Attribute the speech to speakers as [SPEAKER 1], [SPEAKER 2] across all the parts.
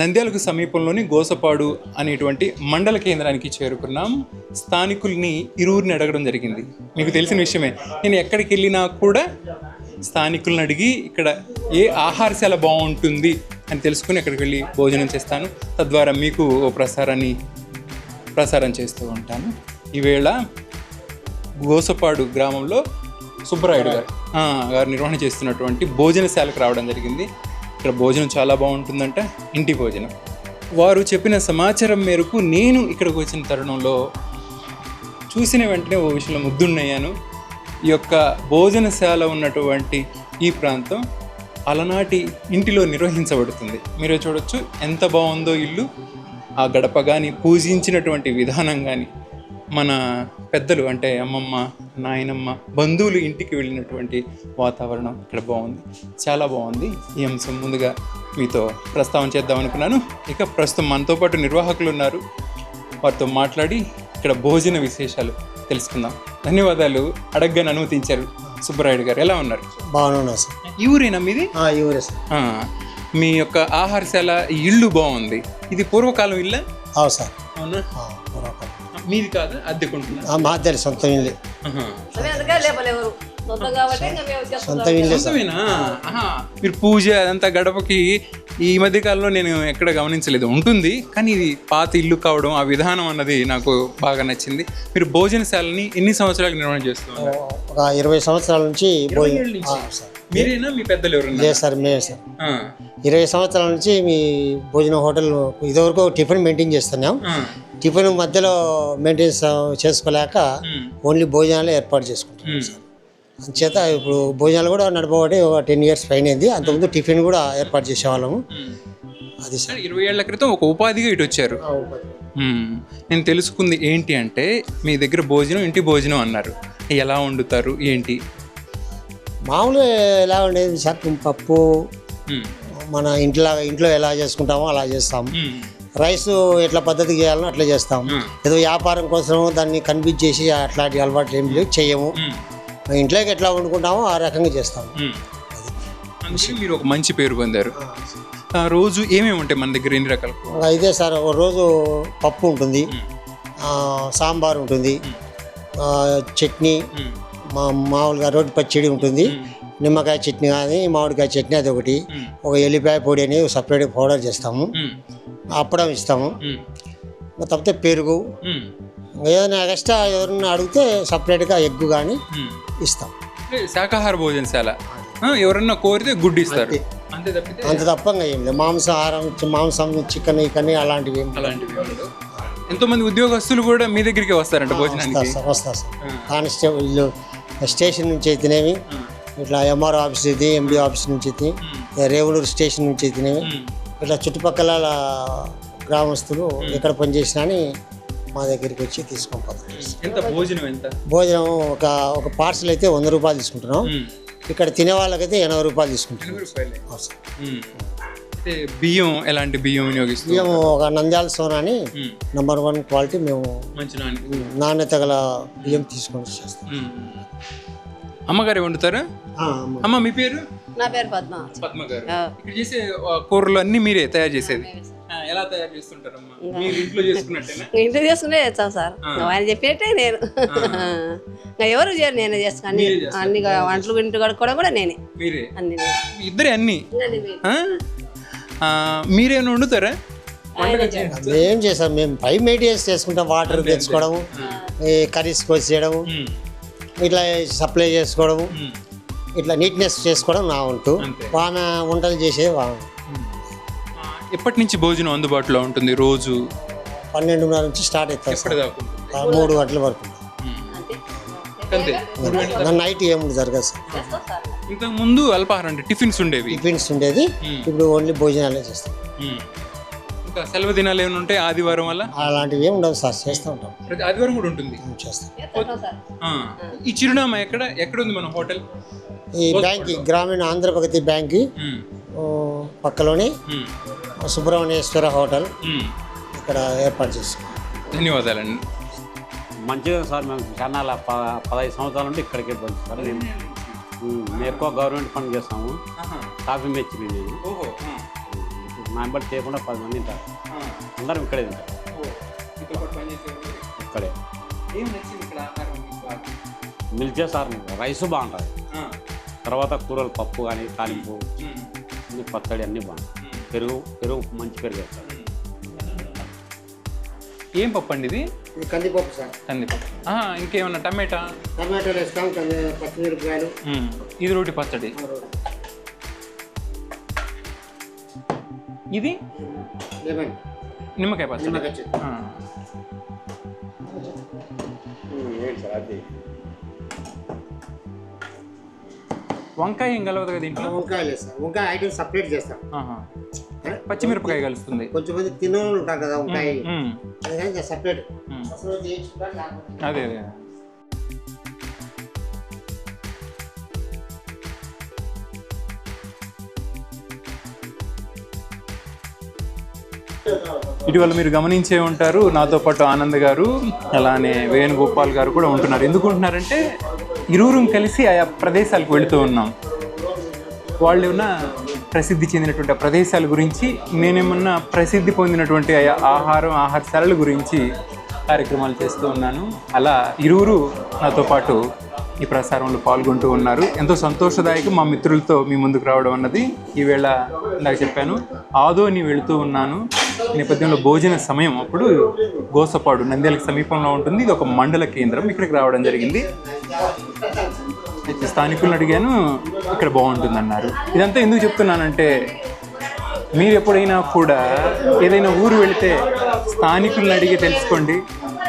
[SPEAKER 1] నంద్యాలకు సమీపంలోని గోసపాడు అనేటువంటి మండల కేంద్రానికి చేరుకున్నాం. స్థానికుల్ని ఇరువురిని అడగడం జరిగింది. మీకు తెలిసిన విషయమే నేను ఎక్కడికి వెళ్ళినా కూడా స్థానికులను అడిగి ఇక్కడ ఏ ఆహారశాల బాగుంటుంది అని తెలుసుకుని అక్కడికి వెళ్ళి భోజనం చేస్తాను. తద్వారా మీకు ఓ ప్రసారాన్ని ప్రసారం చేస్తూ ఉంటాను. ఈవేళ గోసపాడు గ్రామంలో సుబ్బరాయుడు గారు గారు నిర్వహణ చేస్తున్నటువంటి భోజనశాలకు రావడం జరిగింది. ఇక్కడ భోజనం చాలా బాగుంటుందంట ఇంటి భోజనం. వారు చెప్పిన సమాచారం మేరకు నేను ఇక్కడికి వచ్చిన తరుణంలో చూసిన వెంటనే ఓ విషయంలో ముద్దున్నయ్యాను ఈ యొక్క భోజనశాల ఉన్నటువంటి ఈ ప్రాంతం అలనాటి ఇంటిలో నిర్వహించబడుతుంది. మీరు చూడొచ్చు ఎంత బాగుందో ఇల్లు. ఆ గడప కానీ పూజించినటువంటి విధానం కానీ మన పెద్దలు అంటే అమ్మమ్మ నాయనమ్మ బంధువులు ఇంటికి వెళ్ళినటువంటి వాతావరణం ఇక్కడ బాగుంది. చాలా బాగుంది. ఈ అంశం ముందుగా మీతో ప్రస్తావన చేద్దాం అనుకున్నాను. ఇక ప్రస్తుతం మనతో పాటు నిర్వాహకులు ఉన్నారు. వారితో మాట్లాడి ఇక్కడ భోజన విశేషాలు తెలుసుకుందాం. ధన్యవాదాలు. అడగ్గాని అనుమతించారు సుబ్బరాయుడు గారు. ఎలా ఉన్నారు?
[SPEAKER 2] బాగున్నా సార్.
[SPEAKER 1] ఈ ఊరేనా మీది?
[SPEAKER 2] ఆ, ఈ ఊరే సార్.
[SPEAKER 1] ఆ, మీ యొక్క ఆహారశాల ఇల్లు బాగుంది. ఇది పూర్వకాలం ఇల్లా?
[SPEAKER 2] అవు సార్.
[SPEAKER 1] అవునా. మీది కాదు అద్దెకుంటున్నా
[SPEAKER 2] ఆ, మా దగ్గర సొంత ఇల్లు.
[SPEAKER 3] సొంతం
[SPEAKER 2] ఇల్లే
[SPEAKER 1] సొంతమేనా? ఆహా. మీరు పూజ అదంతా గడపకి ఈ మధ్య కాలంలో నేను ఎక్కడ గమనించలేదు. ఉంటుంది కానీ ఇది పాత ఇల్లు కావడం ఆ విధానం అన్నది నాకు బాగా నచ్చింది. మీరు భోజనశాలని ఎన్ని సంవత్సరాలకు నిర్వహణ చేస్తున్నారు?
[SPEAKER 2] ఒక ఇరవై సంవత్సరాల నుంచి భోజనం ఆ, సార్.
[SPEAKER 1] మీరేనా? మీ పెద్దలు
[SPEAKER 2] లేదు సార్ మేమే సార్.
[SPEAKER 1] ఆ,
[SPEAKER 2] ఇరవై సంవత్సరాల నుంచి మీ భోజనం హోటల్ ఇదివరకు టిఫిన్ మెయింటైన్ చేస్తున్నాం.
[SPEAKER 1] ఆ,
[SPEAKER 2] టిఫిన్ మధ్యలో మెయింటెన్స్ చేసుకోలేక
[SPEAKER 1] ఉమ్,
[SPEAKER 2] ఓన్లీ భోజనాలు ఏర్పాటు చేసుకుంటాం
[SPEAKER 1] ఉమ్,
[SPEAKER 2] అంచేత ఇప్పుడు భోజనాలు కూడా నడపబట్టి ఒక టెన్ ఇయర్స్ పైన అయింది. అంతకుముందు టిఫిన్ కూడా ఏర్పాటు చేసేవాళ్ళము. అది సార్.
[SPEAKER 1] సరే, ఇరవై ఏళ్ళ క్రితం ఒక ఉపాధిగా ఇటు వచ్చారు. నేను తెలుసుకుంది ఏంటి అంటే మీ దగ్గర భోజనం ఇంటి భోజనం అన్నారు. ఎలా వండుతారు ఏంటి?
[SPEAKER 2] మామూలుగా ఎలా ఉండేది సార్? పప్పు. మన ఇంట్లో ఇంట్లో ఎలా చేసుకుంటామో అలా చేస్తాము. రైస్ ఎట్లా పద్ధతి చేయాలనో అట్లా చేస్తాం
[SPEAKER 1] మ్మ్.
[SPEAKER 2] ఏదో వ్యాపారం కోసం దాన్ని కన్విన్స్ చేసి అట్లాంటి అలవాట్లు ఏం లేవు చేయము ఇంట్లోకి ఎట్లా వండుకుంటామో ఆ రకంగా చేస్తాము.
[SPEAKER 1] అందుకే మీరు ఒక మంచి పేరు పొందారు ఆ, రోజు ఏమేమి ఉంటాయి మన దగ్గర ఎన్ని రకాల కూరలు?
[SPEAKER 2] ఇదే సార్ ఒక రోజు పప్పు ఉంటుంది ఆ, సాంబార్ ఉంటుంది ఆ, చట్నీ. మా మామూలుగా రోటి పచ్చడి ఉంటుంది నిమ్మకాయ చట్నీ కానీ మామిడికాయ చట్నీ అది ఒకటి. ఒక ఎల్లిపాయ పొడి అని సపరేట్ పౌడర్ చేస్తాము. అప్పడం ఇస్తాము. తప్పితే పెరుగు. ఏదైనా ఎక్స్ట్రా ఎవరైనా అడిగితే సపరేట్గా ఎగ్ కానీ. ఇస్తాం.
[SPEAKER 1] శాకాహార భోజనశాల. ఎవరన్నా కోరితే గుడ్డు ఇస్తారు. అంతే.
[SPEAKER 2] తప్పంగా ఏం లేదు. మాంసాహారం మాంసం చికెన్ ఇకని అలాంటివి
[SPEAKER 1] అలాంటివి. ఎంతోమంది ఉద్యోగస్తులు కూడా మీ దగ్గరికి వస్తారంట భోజనానికి?
[SPEAKER 2] వస్తారు సార్ వస్తారు కానిస్టేబుల్ స్టేషన్ నుంచి అయితేనేమి ఇట్లా ఎంఆర్ఓ ఆఫీస్ అయితే ఎండి ఆఫీస్ నుంచి అయితే రేవులూరు స్టేషన్ నుంచి అయితేనేమి
[SPEAKER 1] మ్మ్.
[SPEAKER 2] ఇట్లా చుట్టుపక్కల గ్రామస్తులు ఎక్కడ పనిచేసినా అని మా దగ్గరికి వచ్చి తీసుకొని
[SPEAKER 1] భోజనం ఎంత?
[SPEAKER 2] భోజనం ఒక ఒక పార్సల్ అయితే వంద రూపాయలు తీసుకుంటున్నాం. ఇక్కడ తినే వాళ్ళకైతే ఎనభై రూపాయలు తీసుకుంటున్నాం.
[SPEAKER 1] బియ్యం ఎలాంటి బియ్యం వినియోగిస్తుంది
[SPEAKER 2] మేము ఒక నంద్యాల సోనా అని నెంబర్ వన్ క్వాలిటీ మేము
[SPEAKER 1] మంచి నాణ్యత.
[SPEAKER 2] గల బియ్యం తీసుకొని చేస్తాం.
[SPEAKER 1] అమ్మగారు వండుతారా? అమ్మ. మీ పేరు?
[SPEAKER 3] నా పేరు పద్మ.
[SPEAKER 1] పద్మ గారు. ఇక్కడ చేసే కూరలు అన్ని మీరే తయారు చేసేది? ఎలా తయారు చేస్తుంటారమ్మా? మీరు ఇంట్లో చేసుకున్నట్టేనా?
[SPEAKER 3] ఇంట్లో చేసుకునే చేస్తాం సార్. ఆయన చెప్పేటే నేను. ఇంకా ఎవరు చేయరు నేనే చేస్తాను. అన్ని. అన్ని వంటలు ఇంటి కడుక్కోవడం కూడా నేనే.
[SPEAKER 1] మీరే?
[SPEAKER 3] అన్ని నేనే.
[SPEAKER 1] ఇద్దరే అన్ని? మీరేమైనా వండుతారా?
[SPEAKER 2] ఏం చేస్తాం. మేము పై మెయింటెనెన్స్ చేసుకుంటాం. వాటర్ తెచ్చుకోవడము ఈ కర్రీస్ కోసేయడము
[SPEAKER 1] మ్మ్.
[SPEAKER 2] ఇట్లా సప్లై చేసుకోవడము
[SPEAKER 1] మ్మ్.
[SPEAKER 2] ఇట్లా నీట్నెస్ చేసుకోవడం నా వంతు. ఆమె వంటలు చేసేది ఆమె
[SPEAKER 1] ఆ, ఎప్పటి నుంచి భోజనం అందుబాటులో ఉంటుంది రోజు?
[SPEAKER 2] పన్నెండున్నర నుంచి స్టార్ట్ అవుతుంది మూడు గంటల వరకు. నైట్ ఏముంది జరగదు సార్.
[SPEAKER 1] ఇంతకు ముందు అల్పాహారం అంటే టిఫిన్స్ ఉండేవి.
[SPEAKER 2] టిఫిన్స్ ఉండేది. ఇప్పుడు ఓన్లీ భోజనాలే చేస్తాం.
[SPEAKER 1] సెలవు దినాలు ఏమైనా ఉంటాయి ఆదివారం వల్ల?
[SPEAKER 2] అలాంటివి ఏమి ఉండవు సార్ చేస్తూ ఉంటాం.
[SPEAKER 1] ప్రతి ఆదివారం కూడా ఉంటుంది.
[SPEAKER 2] మేము చేస్తాం.
[SPEAKER 3] చేస్తాం సార్?
[SPEAKER 1] ఆ. ఈ చిరునామా ఎక్కడ? ఎక్కడ ఉంది మన హోటల్?
[SPEAKER 2] ఈ బ్యాంక్ గ్రామీణ ఆంధ్ర ప్రగతి బ్యాంక్. పక్కలోనే. సుబ్రహ్మణ్యేశ్వర హోటల్. ఇక్కడ ఏర్పాటు చేస్తాం.
[SPEAKER 1] ధన్యవాదాలండి.
[SPEAKER 4] మంచిగా సార్ మేము చాలా ప పదహైదు సంవత్సరాల నుండి ఇక్కడికే పోయింది సార్. నేను ఎక్కువ గవర్నమెంట్ పని చేస్తాము. కాఫీ మెచ్చింది నేను
[SPEAKER 1] ఓహో ఆ.
[SPEAKER 4] నా ఎంబడి చేయకుండా పది మంది తింటారు అందరం ఇక్కడే తింటారు ఇక్కడే? మిల్చే సార్ రైస్ బాగుంటుంది.
[SPEAKER 1] ఆ,
[SPEAKER 4] తర్వాత కూరలు పప్పు కానీ తాలింపు పచ్చడి అన్నీ బాగుంటాయి. పెరుగు పెరుగు మంచి పెరుగు వేస్తారు.
[SPEAKER 1] ఏం పప్పు అండి ఇది?
[SPEAKER 2] కందిపప్పు సార్.
[SPEAKER 1] కందిపప్పు. ఇంకేమన్నా టమాటా?
[SPEAKER 2] టమాటోలు వేస్తాం పచ్చిమిరపకాయలు.
[SPEAKER 1] ఇది రోటి పచ్చడి. ఇది?
[SPEAKER 2] లెమన్.
[SPEAKER 1] నిమ్మకాయ పచ్చడి.
[SPEAKER 2] నిమ్మకాయ చట్నీ.
[SPEAKER 1] ఆ. వంకాయ ఏం కలవదు కదా దీంట్లో?
[SPEAKER 2] వంకాయలు వేస్తాం వంకాయ ఐటమ్ సపరేట్ చేస్తాం.
[SPEAKER 1] పచ్చిమిరపకాయ కలుస్తుంది.
[SPEAKER 2] కొంచెం మంది తినోళ్ళు ఉంటారు కదా వంకాయ. సపరేట్.
[SPEAKER 1] అదే అదే. ఇటీవల మీరు గమనించే ఉంటారు నాతో పాటు ఆనంద్ గారు అలానే వేణుగోపాల్ గారు కూడా ఉంటున్నారు. ఎందుకు ఉంటున్నారంటే ఇరువురు కలిసి ఆయా ప్రదేశాలకు వెళుతూ ఉన్నాం. వాళ్ళు ఉన్న ప్రసిద్ధి చెందినటువంటి ప్రదేశాల గురించి నేనేమన్నా ప్రసిద్ధి పొందినటువంటి ఆయా ఆహారం ఆహారశాలల గురించి కార్యక్రమాలు చేస్తూ ఉన్నాను. అలా ఇరువురు నాతో పాటు ఈ ప్రసారంలో పాల్గొంటూ ఉన్నారు. ఎంతో సంతోషదాయకం మా మిత్రులతో మీ ముందుకు రావడం అన్నది. ఈవేళ ఇందాక చెప్పాను ఆదోని వెళుతూ ఉన్నాను. నేపథ్యంలో భోజన సమయం అప్పుడు గోసపాడు నంద్యాలకు సమీపంలో ఉంటుంది. ఇది ఒక మండల కేంద్రం. ఇక్కడికి రావడం జరిగింది. అయితే స్థానికులను అడిగాను ఇక్కడ బాగుంటుంది అన్నారు ఇదంతా ఎందుకు చెప్తున్నానంటే మీరు ఎప్పుడైనా కూడా ఏదైనా ఊరు వెళితే స్థానికులను అడిగి తెలుసుకోండి.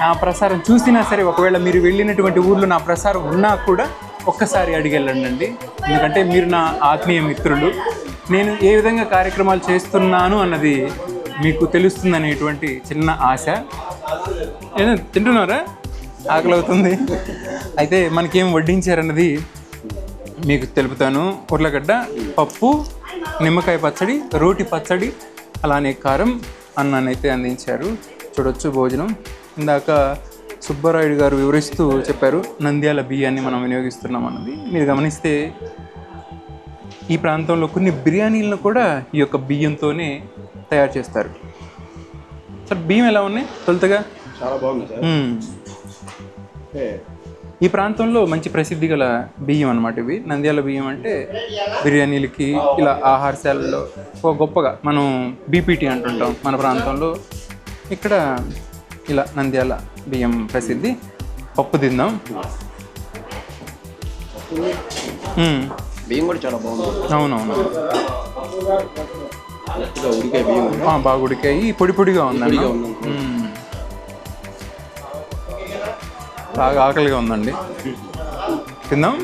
[SPEAKER 1] నా ప్రసారం చూసినా సరే ఒకవేళ మీరు వెళ్ళినటువంటి ఊర్లో నా ప్రసారం ఉన్నా కూడా ఒక్కసారి అడిగి వెళ్ళండి ఎందుకంటే మీరు నా ఆత్మీయ మిత్రులు. నేను ఏ విధంగా కార్యక్రమాలు చేస్తున్నాను అన్నది మీకు తెలుస్తుందనేటువంటి చిన్న ఆశ. ఏదో తింటున్నారా? ఆకలి అవుతుంది అయితే మనకేం వడ్డించారన్నది మీకు తెలుపుతాను. ఉర్లగడ్డ పప్పు నిమ్మకాయ పచ్చడి రోటి పచ్చడి అలానే కారం అన్నానైతే అందించారు. చూడొచ్చు భోజనం. ఇందాక సుబ్బరాయుడు గారు వివరిస్తూ చెప్పారు నంద్యాల బియ్యాన్ని మనం వినియోగిస్తున్నాం అన్నది. మీరు గమనిస్తే ఈ ప్రాంతంలో కొన్ని బిర్యానీలను కూడా ఈ యొక్క బియ్యంతోనే తయారు చేస్తారు. సార్ బియ్యం ఎలా ఉన్నాయి? తొలుతగా?
[SPEAKER 5] చాలా బాగుంది సార్.
[SPEAKER 1] ఈ ప్రాంతంలో మంచి ప్రసిద్ధి గల బియ్యం అనమాట ఇవి. నంద్యాల బియ్యం అంటే బిర్యానీలకి ఇలా ఆహారశాలలో ఒక గొప్పగా మనం బీపీటీ అంటుంటాం మన ప్రాంతంలో. ఇక్కడ ఇలా నంద్యాల బియ్యం ప్రసిద్ధి. పప్పు తిందాం.
[SPEAKER 5] బియ్యం కూడా చాలా బాగుంది.
[SPEAKER 1] అవునవును.
[SPEAKER 5] బియ్యం
[SPEAKER 1] ఆ, బాగా ఉడికాయి. పొడి పొడిగా ఉందండి
[SPEAKER 5] పొడిగా.
[SPEAKER 1] బాగా ఆకలిగా ఉందండి. తిందాం?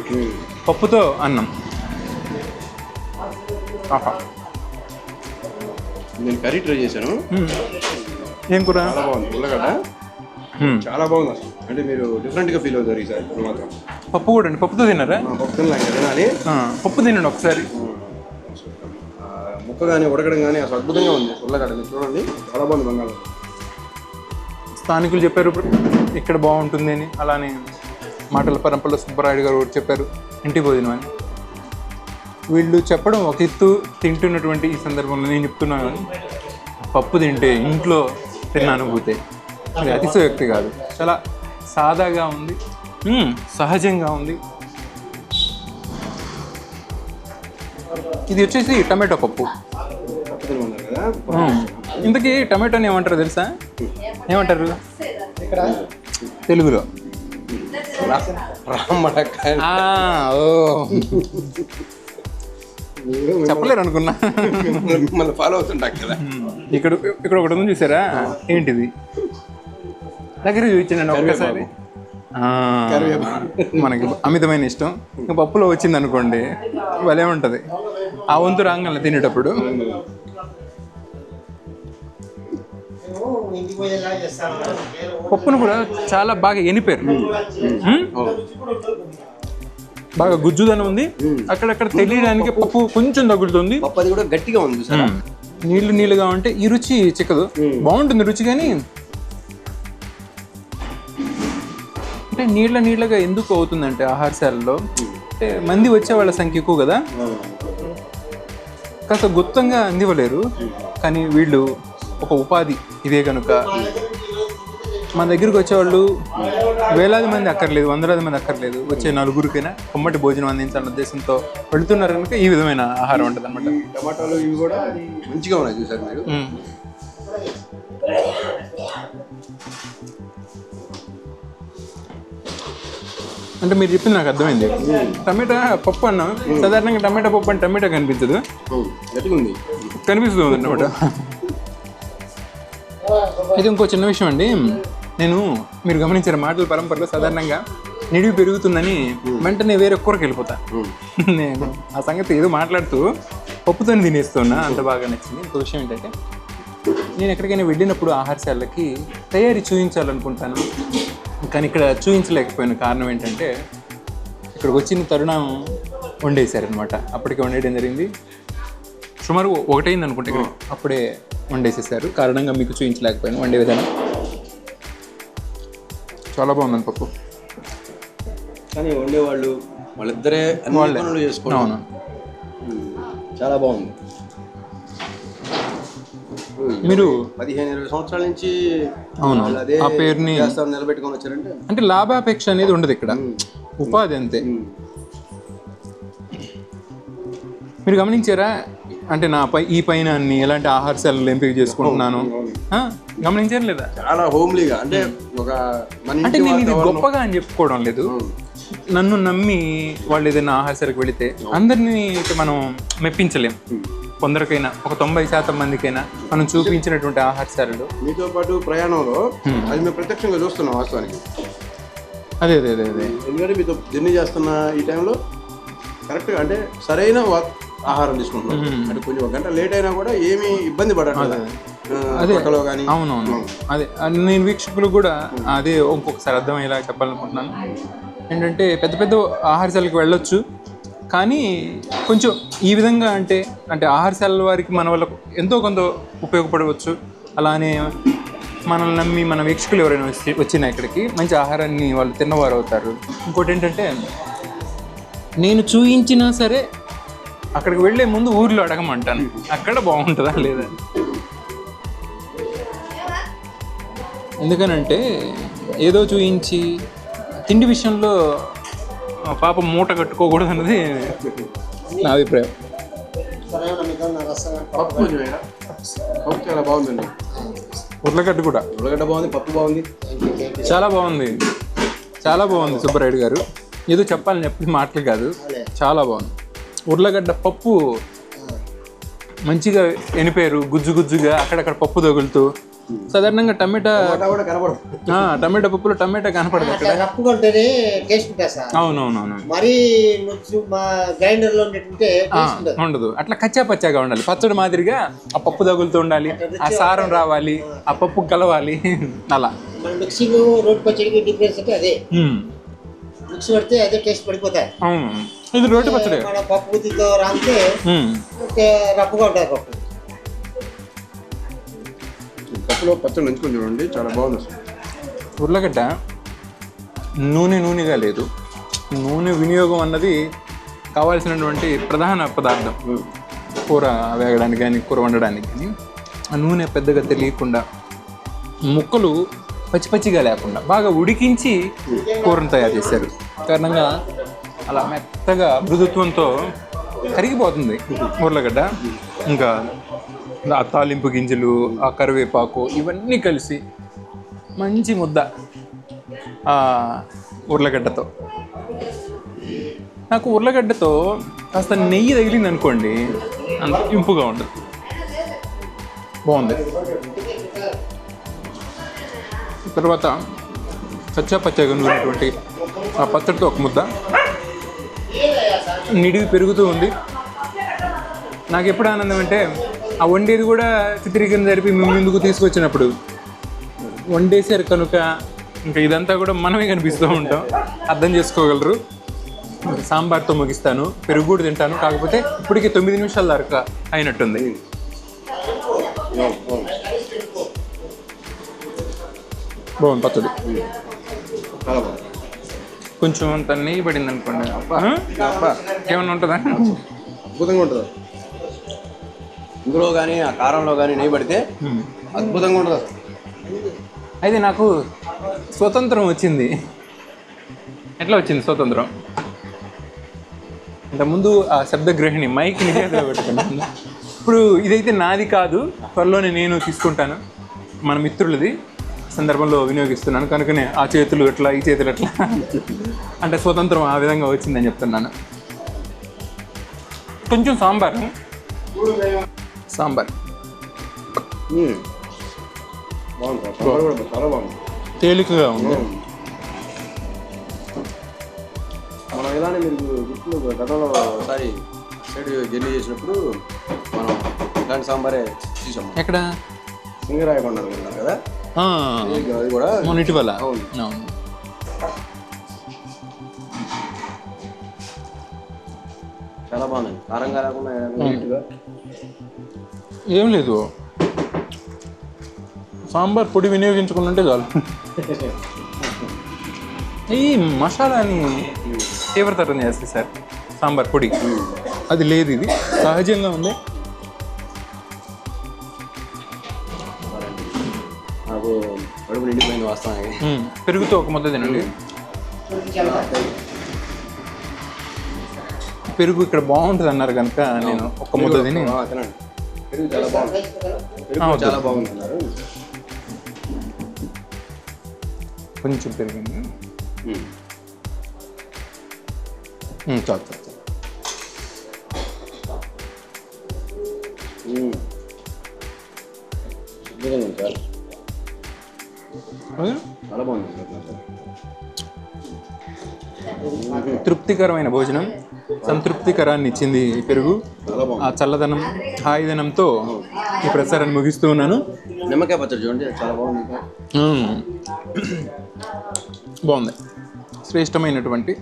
[SPEAKER 1] పప్పుతో అన్నం. ఆహా.
[SPEAKER 5] నేను కర్రీ ట్రై చేశాను.
[SPEAKER 1] మ్మ్. ఏం కూర?
[SPEAKER 5] చాలా బాగుంది. ఉల్లగడ్డ.
[SPEAKER 1] మ్మ్.
[SPEAKER 5] చాలా బాగుంది అసలు. అంటే మీరు డిఫరెంట్గా ఫీల్ అవుతారు ఈసారి. ఇప్పుడు మాత్రం
[SPEAKER 1] పప్పు కూడా అండి పప్పుతో తిన్నారా?
[SPEAKER 5] మా పప్పు తినలేక తినాలి.
[SPEAKER 1] ఆ, పప్పు తినండి ఒకసారి.
[SPEAKER 5] ముక్క కానీ ఉడకడం కానీ అసలు అద్భుతంగా ఉంది. ఉల్లగడ్డ మీరు చూడండి చాలా బాగుంది బంగాళం
[SPEAKER 1] స్థానికులు చెప్పారు ఇప్పుడు ఇక్కడ బాగుంటుంది అని అలానే మాటల పరంపరలో సుబ్బరాయుడు గారు కూడా చెప్పారు ఇంటి భోజనం అని. వీళ్ళు చెప్పడం ఒక ఎత్తు తింటున్నటువంటి ఈ సందర్భంలో నేను చెప్తున్నాను పప్పు తింటే ఇంట్లో తిన్న అనుభూతే. అది అతిశయోక్తి కాదు. చాలా సాదాగా ఉంది. సహజంగా ఉంది. ఇది వచ్చేసి టమాటో పప్పు. ఇంతకీ టమాటోని ఏమంటారు తెలుసా? ఏమంటారు? తెలుగులో. చెప్పలేరు అనుకున్నా.
[SPEAKER 5] మిమ్మల్ని ఫాలో అవుతుంటా కదా.
[SPEAKER 1] ఇక్కడ ఇక్కడ ఒకటి ఉంది చూసారా? ఏంటిది? దగ్గర చూపించండి ఒక్కసారి ఆ, మనకి అమితమైన ఇష్టం. ఇంకా పప్పులో వచ్చింది అనుకోండి భలే ఉంటుంది. ఆ వంతు రాగానే తినేటప్పుడు. పప్పును కూడా చాలా బాగా ఎనిపారు? బాగా గుజ్జుదనం ఉంది. అక్కడక్కడ తెలియడానికి పప్పు కొంచెం తగులుతుంది.
[SPEAKER 5] పప్పు అది కూడా గట్టిగా ఉంది.
[SPEAKER 1] నీళ్ళు నీళ్ళుగా ఉంటే ఈ రుచి చిక్కదు. బాగుంటుంది రుచి కానీ అంటే నీళ్ళ నీళ్ళగా ఎందుకు అవుతుందంటే ఆహారశాలలో అంటే మంది వచ్చే వాళ్ళ సంఖ్య ఎక్కువ కదా? కాస్త గుప్తంగా అందివ్వలేరు. కానీ వీళ్ళు ఒక ఉపాధి. ఇదే కనుక మన దగ్గరికి వచ్చేవాళ్ళు వేలాది మంది అక్కర్లేదు వందలాది మంది అక్కర్లేదు. వచ్చే నలుగురికైనా కొమ్మటి భోజనం అందించాలన్న ఉద్దేశంతో వెళుతున్నారు కనుక ఈ విధమైన ఆహారం ఉంటుంది అనమాట
[SPEAKER 5] టమాటాలు ఇవి కూడా మంచిగా ఉన్నాయి చూసారు మీరు.
[SPEAKER 1] అంటే మీరు చెప్పింది నాకు అర్థమైంది. టమాటా పప్పు అన్నాం సాధారణంగా టమాటా పప్పు అంటే టమాటా కనిపించదు. కనిపిస్తుంది అనమాట అయితే ఇంకో చిన్న విషయం అండి. నేను మీరు గమనించిన మాటల పరంపరలో సాధారణంగా నిడివి పెరుగుతుందని వెంటనే వేరే కూరకు వెళ్ళిపోతా. నేను ఆ సంగతి ఏదో మాట్లాడుతూ పప్పుతో తినేస్తున్నా. అంత బాగా నచ్చింది. ఇంకో విషయం ఏంటంటే నేను ఎక్కడికైనా వెళ్ళినప్పుడు ఆహారశాలకి తయారీ చూపించాలనుకుంటాను కానీ ఇక్కడ చూపించలేకపోయిన కారణం ఏంటంటే ఇక్కడికి వచ్చిన తరుణం వండేశారనమాట అప్పటికే వండేయడం జరిగింది. సుమారు ఒకటైంది అనుకుంటే ఇక్కడ. అప్పుడే వండేసేసారు కారణంగా మీకు చూపించలేకపోయాను వండే విధానం. చాలా బాగుందండి పప్పు.
[SPEAKER 5] కానీ వండేవాళ్ళు వాళ్ళిద్దరే. పనులు చేసుకోవడం చాలా బాగుంది.
[SPEAKER 1] మీరు
[SPEAKER 5] పదిహేను ఇరవై సంవత్సరాల నుంచి
[SPEAKER 1] అవును. ఆ పేరుని-
[SPEAKER 5] నిలబెట్టుకొని వచ్చారంటే
[SPEAKER 1] అంటే లాభాపేక్ష అనేది ఉండదు ఇక్కడ. ఉపాధి అంతే. మీరు గమనించారా? అంటే నా పై ఈ పైన అన్ని ఎలాంటి ఆహారశాలలు ఎంపిక చేసుకుంటున్నాను? గమనించారు లేదా?
[SPEAKER 5] చాలా హోమ్లీగా అంటే ఒక
[SPEAKER 1] అంటే నేను ఇది గొప్పగా అని చెప్పుకోవడం లేదు. నన్ను నమ్మి వాళ్ళు ఏదైనా ఆహారశాలకు వెళితే అందరినీ మనం మెప్పించలేం. కొందరికైనా ఒక తొంభై శాతం మందికైనా మనం చూపించినటువంటి ఆహారశాలలు
[SPEAKER 5] మీతో పాటు ప్రయాణంలో అది మేము ప్రత్యక్షంగా చూస్తున్నాం వాస్తవానికి.
[SPEAKER 1] అదే అదే అదే అదే.
[SPEAKER 5] ఎందుకంటే మీతో జర్నీ చేస్తున్న ఈ టైంలో కరెక్ట్గా అంటే సరైన ఆహారం తీసుకుంటున్నాం అంటే కొంచెం ఒక గంట లేట్ అయినా కూడా ఏమీ ఇబ్బంది పడట్లేదు.
[SPEAKER 1] అదే. అవునవును. అదే అది నేను వీక్షకులు కూడా అదే ఇంకొకసారి అర్థమయ్యేలా చెప్పాలనుకుంటున్నాను. ఏంటంటే పెద్ద పెద్ద ఆహారశాలకు వెళ్ళొచ్చు. కానీ కొంచెం ఈ విధంగా అంటే అంటే ఆహారశాలల వారికి మన వల్ల ఎంతో కొంత ఉపయోగపడవచ్చు. అలానే మనల్ని నమ్మి మన వీక్షకులు ఎవరైనా వచ్చి వచ్చినా ఇక్కడికి మంచి ఆహారాన్ని వాళ్ళు తిన్నవారు అవుతారు. ఇంకోటి ఏంటంటే నేను చూయించినా సరే అక్కడికి వెళ్ళే ముందు ఊర్లో అడగమంటాను. అక్కడ బాగుంటుందా లేదా? ఎందుకనంటే ఏదో చూయించి తిండి విషయంలో పాప మూట కట్టుకోకూడదు అన్నది నా అభిప్రాయం.
[SPEAKER 5] పప్పు? పప్పు చాలా బాగుందండి.
[SPEAKER 1] ఉర్లగడ్డ కూడా.
[SPEAKER 5] ఉల్లగడ్డ బాగుంది పప్పు బాగుంది.
[SPEAKER 1] చాలా బాగుంది. చాలా బాగుంది సుబ్బరాయుడు గారు. ఏదో చెప్పాలని చెప్పి మాటలు కాదు. చాలా బాగుంది. ఉర్లగడ్డ పప్పు మంచిగా ఎనిపారు గుజ్జు గుజ్జుగా అక్కడక్కడ పప్పు తగులుతూ. సాధారణంగా టమాటా
[SPEAKER 5] టమాటా కూడా కనబడదు
[SPEAKER 1] ఆ, టమాటా పప్పులో టమాటా కనపడదు
[SPEAKER 2] రప్పుగా ఉంటేనే టేస్ట్ ఉంటుంది సార్.
[SPEAKER 1] అవునవునవును.
[SPEAKER 2] మరీ గ్రైండర్లో ఉండదు.
[SPEAKER 1] అట్లా కచ్చా పచ్చాగా ఉండాలి. పచ్చడి మాదిరిగా ఆ పప్పు తగులుతూ ఉండాలి. ఆ సారం రావాలి. ఆ. పప్పు కలవాలి. అలా.
[SPEAKER 2] మిక్సింగ్ రోడ్ పచ్చడికి డిఫరెన్స్ అంటే అదే. మిక్స్ పడితే అదే టేస్ట్ పడిపోతాయి.
[SPEAKER 1] అవును. ఇది రోటి పచ్చడి.
[SPEAKER 2] పప్పు రాంతే రప్పుగా ఉంటుంది పప్పు.
[SPEAKER 5] పప్పులో పచ్చడి నంచుకొని చూడండి చాలా బాగుంది అసలు.
[SPEAKER 1] ఉర్లగడ్డ నూనె నూనెగా లేదు. నూనె వినియోగం అన్నది కావాల్సినటువంటి ప్రధాన పదార్థం. కూర వేగడానికి కానీ కూర వండడానికి కానీ ఆ నూనె పెద్దగా తెలియకుండా ముక్కలు పచ్చి పచ్చిగా లేకుండా బాగా ఉడికించి కూరను తయారు చేశారు. కారణంగా అలా మెత్తగా మృదుత్వంతో కరిగిపోతుంది ఉర్లగడ్డ. ఇంకా తాలింపు గింజలు ఆ కరివేపాకు ఇవన్నీ కలిసి మంచి ముద్ద ఆ ఉర్లగడ్డతో. నాకు ఉర్లగడ్డతో కాస్త నెయ్యి తగిలింది అనుకోండి అంత ఇంపుగా ఉండదు. బాగుంది. తర్వాత కచ్చా పచ్చగా ఉన్నటువంటి ఆ పచ్చడితో ఒక ముద్ద. నిడివి పెరుగుతూ ఉంది. నాకు ఎప్పుడు ఆనందం అంటే ఆ వండేది కూడా చిత్రీకరణ జరిపి మేము ముందుకు తీసుకొచ్చినప్పుడు. వండేశారు కనుక ఇంకా ఇదంతా కూడా మనమే కనిపిస్తూ ఉంటాం. అర్థం చేసుకోగలరు. సాంబార్తో ముగిస్తాను. పెరుగు కూడా తింటాను. కాకపోతే ఇప్పటికి తొమ్మిది నిమిషాల దాకా అయినట్టుంది. బాగుంది పచ్చడి. కొంచెం అంత నెయ్యి పడింది అనుకోండి ఏమన్నా ఉంటుందా?
[SPEAKER 5] అద్భుతంగా ఉంటుంది? ఇందులో కానీ ఆ కారంలో కానీ నెయ్యి పడితే అద్భుతంగా ఉంటుంది అసలు.
[SPEAKER 1] అయితే నాకు స్వతంత్రం వచ్చింది. ఎట్లా వచ్చింది స్వతంత్రం? ఇంతకుముందు ఆ శబ్దగ్రహిణి మైక్ నిజంగా పెట్టుకున్నాను. ఇప్పుడు ఇదైతే నాది కాదు త్వరలోనే నేను తీసుకుంటాను. మన మిత్రులది సందర్భంలో వినియోగిస్తున్నాను. కనుకనే ఆ చేతులు ఎట్లా ఈ చేతులు ఎట్లా? అంటే స్వతంత్రం ఆ విధంగా వచ్చిందని చెప్తున్నాను. కొంచెం సాంబార్. సాంబార్. తేలికగా ఉంది.
[SPEAKER 5] మనం ఇలానే మీరు గుర్తు గతంలో ఒకసారి సైడ్ జర్నీ చేసినప్పుడు మనం ఇలాంటి సాంబారే చూసాం
[SPEAKER 1] ఎక్కడ?
[SPEAKER 5] సింగరాయకొండ కదా?
[SPEAKER 1] ఆ,
[SPEAKER 5] అది కూడా
[SPEAKER 1] మొన్న ఇటీవల.
[SPEAKER 5] అవును. కారంగా రాకుండా నీట్గా.
[SPEAKER 1] ఏం లేదు. సాంబార్ పొడి వినియోగించుకుంటే చాలు. ఈ మసాలాని తీవ్రతరం చేస్తుంది సార్? సాంబార్ పొడి? అది లేదు ఇది. సహజంగా ఉంది.
[SPEAKER 5] నాకు కడుపు నిండిపోయింది.
[SPEAKER 1] పెరుగుతో ఒక ముద్ద తినండి పెరుగు ఇక్కడ బాగుంటుంది అన్నారు కనుక నేను ఒక ముద్ద తిని
[SPEAKER 5] పెరుగు చాలా బాగుంది పెరుగు. చాలా
[SPEAKER 1] కొంచెం పెరిగింది. చాలు చాలు చాలు.
[SPEAKER 5] చాలా బాగుంది.
[SPEAKER 1] తృప్తికరమైన భోజనం. సంతృప్తికరాన్ని ఇచ్చింది పెరుగు. ఆ చల్లదనం హాయిదనంతో ఈ ప్రసారాన్ని ముగిస్తూ ఉన్నాను.
[SPEAKER 5] నిమ్మకాయ పచ్చడి చూడండి చాలా బాగుంది.
[SPEAKER 1] బాగుంది. శ్రేష్టమైనటువంటి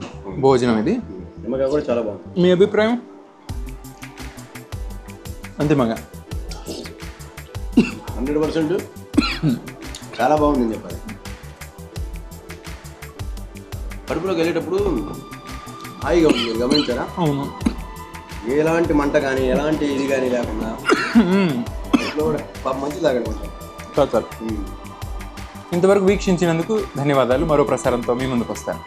[SPEAKER 1] భోజనం ఇది.
[SPEAKER 5] నిమ్మకాయ కూడా చాలా బాగుంది.
[SPEAKER 1] మీ అభిప్రాయం? అంతిమంగా
[SPEAKER 5] హండ్రెడ్ పర్సెంట్ చాలా బాగుందని చెప్పాలి. కడుపులోకి వెళ్ళేటప్పుడు హాయిగా ఉంది గమనించారా?
[SPEAKER 1] అవును.
[SPEAKER 5] ఎలాంటి మంట కానీ ఎలాంటి ఇది కానీ లేకుండా కూడా పాప
[SPEAKER 1] చాలు
[SPEAKER 5] మ్మ్.
[SPEAKER 1] ఇంతవరకు వీక్షించినందుకు ధన్యవాదాలు. మరో ప్రసారంతో మీ ముందుకు వస్తాను.